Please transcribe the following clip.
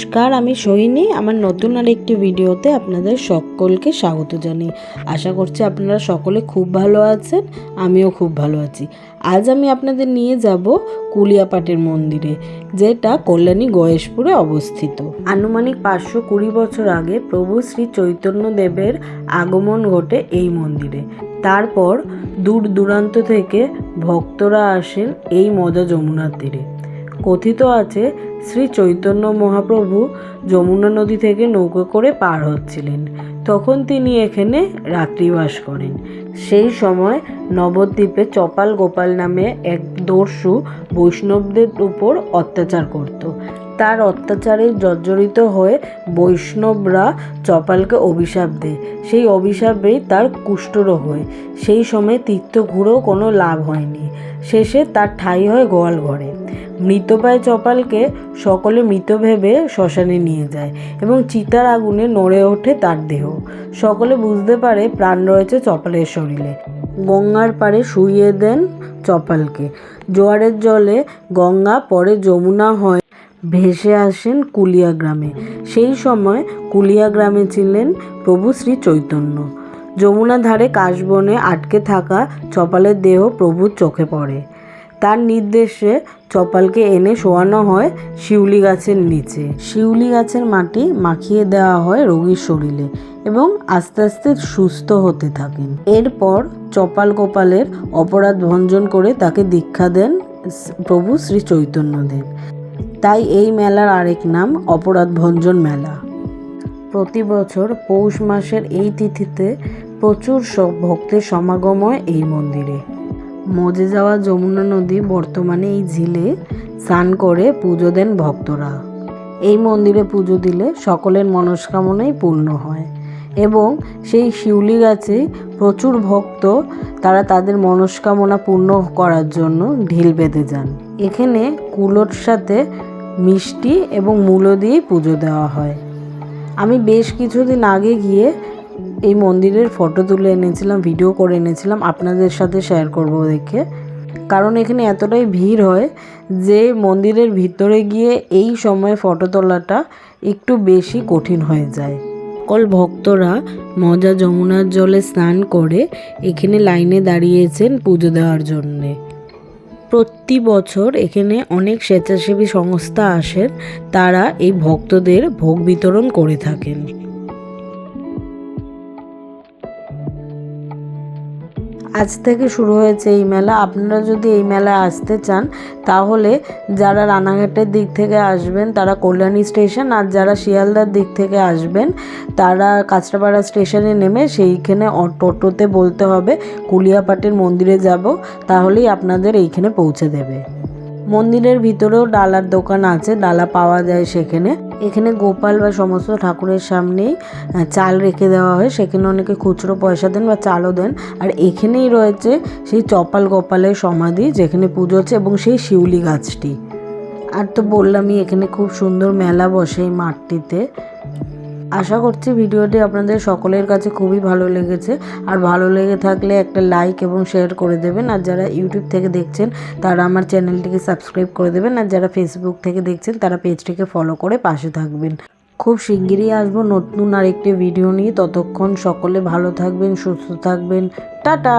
নমস্কার, আমি সোহিনী। আমার নতুন আর একটি ভিডিওতে আপনাদের সকলকে স্বাগত জানাই। আশা করছি আপনারা সকলে খুব ভালো আছেন, আমিও খুব ভালো আছি। আজ আমি আপনাদের নিয়ে যাব কুলিয়াপাটের মন্দিরে, যেটা কল্যাণী গয়েশপুরে অবস্থিত। আনুমানিক পাঁচশো কুড়ি বছর আগে প্রভু শ্রী চৈতন্য দেবের আগমন ঘটে এই মন্দিরে। তারপর দূর দূরান্ত থেকে ভক্তরা আসেন এই মজা যমুনার তীরে। কথিত আছে, শ্রী চৈতন্য মহাপ্রভু যমুনা নদী থেকে নৌকো করে পার হচ্ছিলেন। তখন তিনি এখানে রাত্রিবাস করেন। সেই সময় নবদ্বীপে চপাল গোপাল নামে এক দস্যু বৈষ্ণবদের উপর অত্যাচার করত। তার অত্যাচারে জর্জরিত হয়ে বৈষ্ণবরা চপালকে অভিশাপ দেয়। সেই অভিশাপেই তার কুষ্ঠরোগ হয়। সেই সময় তীর্থ ঘুরেও কোনো লাভ হয়নি। শেষে তার ঠাঁই হয় গোয়াল ঘরে মৃতপ্রায় চপালকে সকলে মৃত ভেবে শ্মশানে নিয়ে যায় এবং চিতার আগুনে নড়ে ওঠে তার দেহ। সকলে বুঝতে পারে প্রাণ রয়েছে চপালের শরীরে। গঙ্গার পাড়ে শুইয়ে দেন চপালকে। জোয়ারের জলে গঙ্গা পরে যমুনা হয়, ভেসে আসেন কুলিয়া গ্রামে। সেই সময় কুলিয়া গ্রামে ছিলেন প্রভু শ্রী চৈতন্য। যমুনা ধারে কাশবনে আটকে থাকা চপালের দেহ প্রভুর চোখে পড়ে। তার নির্দেশে চপালকে এনে শোয়ানো হয় শিউলি গাছের নিচে। শিউলি গাছের মাটি মাখিয়ে দেওয়া হয় রোগীর শরীরে এবং আস্তে আস্তে সুস্থ হতে থাকেন এরপর চপাল গোপালের অপরাধ ভঞ্জন করে তাকে দীক্ষা দেন প্রভু শ্রী চৈতন্যদেব। তাই এই মেলার আরেক নাম অপরাধ ভঞ্জন মেলা। প্রতি বছর পৌষ মাসের এই তিথিতে প্রচুর সব ভক্তের সমাগম হয় এই মন্দিরে। মজে যাওয়া যমুনা নদী বর্তমানে এই ঝিলে স্নান করে পুজো দেন ভক্তরা। এই মন্দিরে পুজো দিলে সকলের মনস্কামনাই পূর্ণ হয় এবং সেই শিউলি গাছে প্রচুর ভক্ত তারা তাদের মনস্কামনা পূর্ণ করার জন্য ঢিল বেঁধে যান। এখানে কুলোর সাথে মিষ্টি এবং মূলো দিয়েই পুজো দেওয়া হয়। আমি বেশ কিছুদিন আগে গিয়ে এই মন্দিরের ফটো তুলে এনেছিলাম ভিডিও করে এনেছিলাম, আপনাদের সাথে শেয়ার করব দেখে। কারণ এখানে এতটাই ভিড় হয় যে মন্দিরের ভিতরে গিয়ে এই সময় ফটো তোলাটা একটু বেশি কঠিন হয়ে যায়। সকল ভক্তরা মজা যমুনার জলে স্নান করে এখানে লাইনে দাঁড়িয়েছেন পুজো দেওয়ার জন্যে। প্রতি বছর এখানে অনেক স্বেচ্ছাসেবী সংস্থা আসেন, তারা এই ভক্তদের ভোগ বিতরণ করে থাকেন। আজ থেকে শুরু হয়েছে এই মেলা। আপনারা যদি এই মেলায় আসতে চান, তাহলে যারা রানাঘাটের দিক থেকে আসবেন, তারা কল্যাণী স্টেশন, আর যারা শিয়ালদার দিক থেকে আসবেন, তারা কাঁচরাপাড়া স্টেশনে নেমে সেইখানে টোটোতে বলতে হবে, কুলিয়াপাটের মন্দিরে যাব, তাহলেই আপনাদের এইখানে পৌঁছে দেবে। মন্দিরের ভিতরেও ডালার দোকান আছে, ডালা পাওয়া যায় সেখানে। এখানে গোপাল বা সমস্ত ঠাকুরের সামনেই চাল রেখে দেওয়া হয়। সেখানে অনেকে খুচরো পয়সা দেন বা চালও দেন। আর এখানেই রয়েছে সেই চপাল গোপালের সমাধি, যেখানে পুজো হচ্ছে এবং সেই শিউলি গাছটি। আর তো বললামই, এখানে খুব সুন্দর মেলা বসে এই মাঠটিতে। আশা করছি ভিডিওটি আপনাদের সকলের কাছে খুবই ভালো লেগেছে। আর ভালো লেগে থাকলে একটা লাইক এবং শেয়ার করে দেবেন। আর যারা ইউটিউব থেকে দেখছেন, তারা আমার চ্যানেলটিকে সাবস্ক্রাইব করে দেবেন। আর যারা ফেসবুক থেকে দেখছেন, তারা পেজটিকে ফলো করে পাশে থাকবেন। খুব শিগগিরই আসব নতুন আরেকটি ভিডিও নিয়ে। ততক্ষণ সকলে ভালো থাকবেন, সুস্থ থাকবেন। টাটা!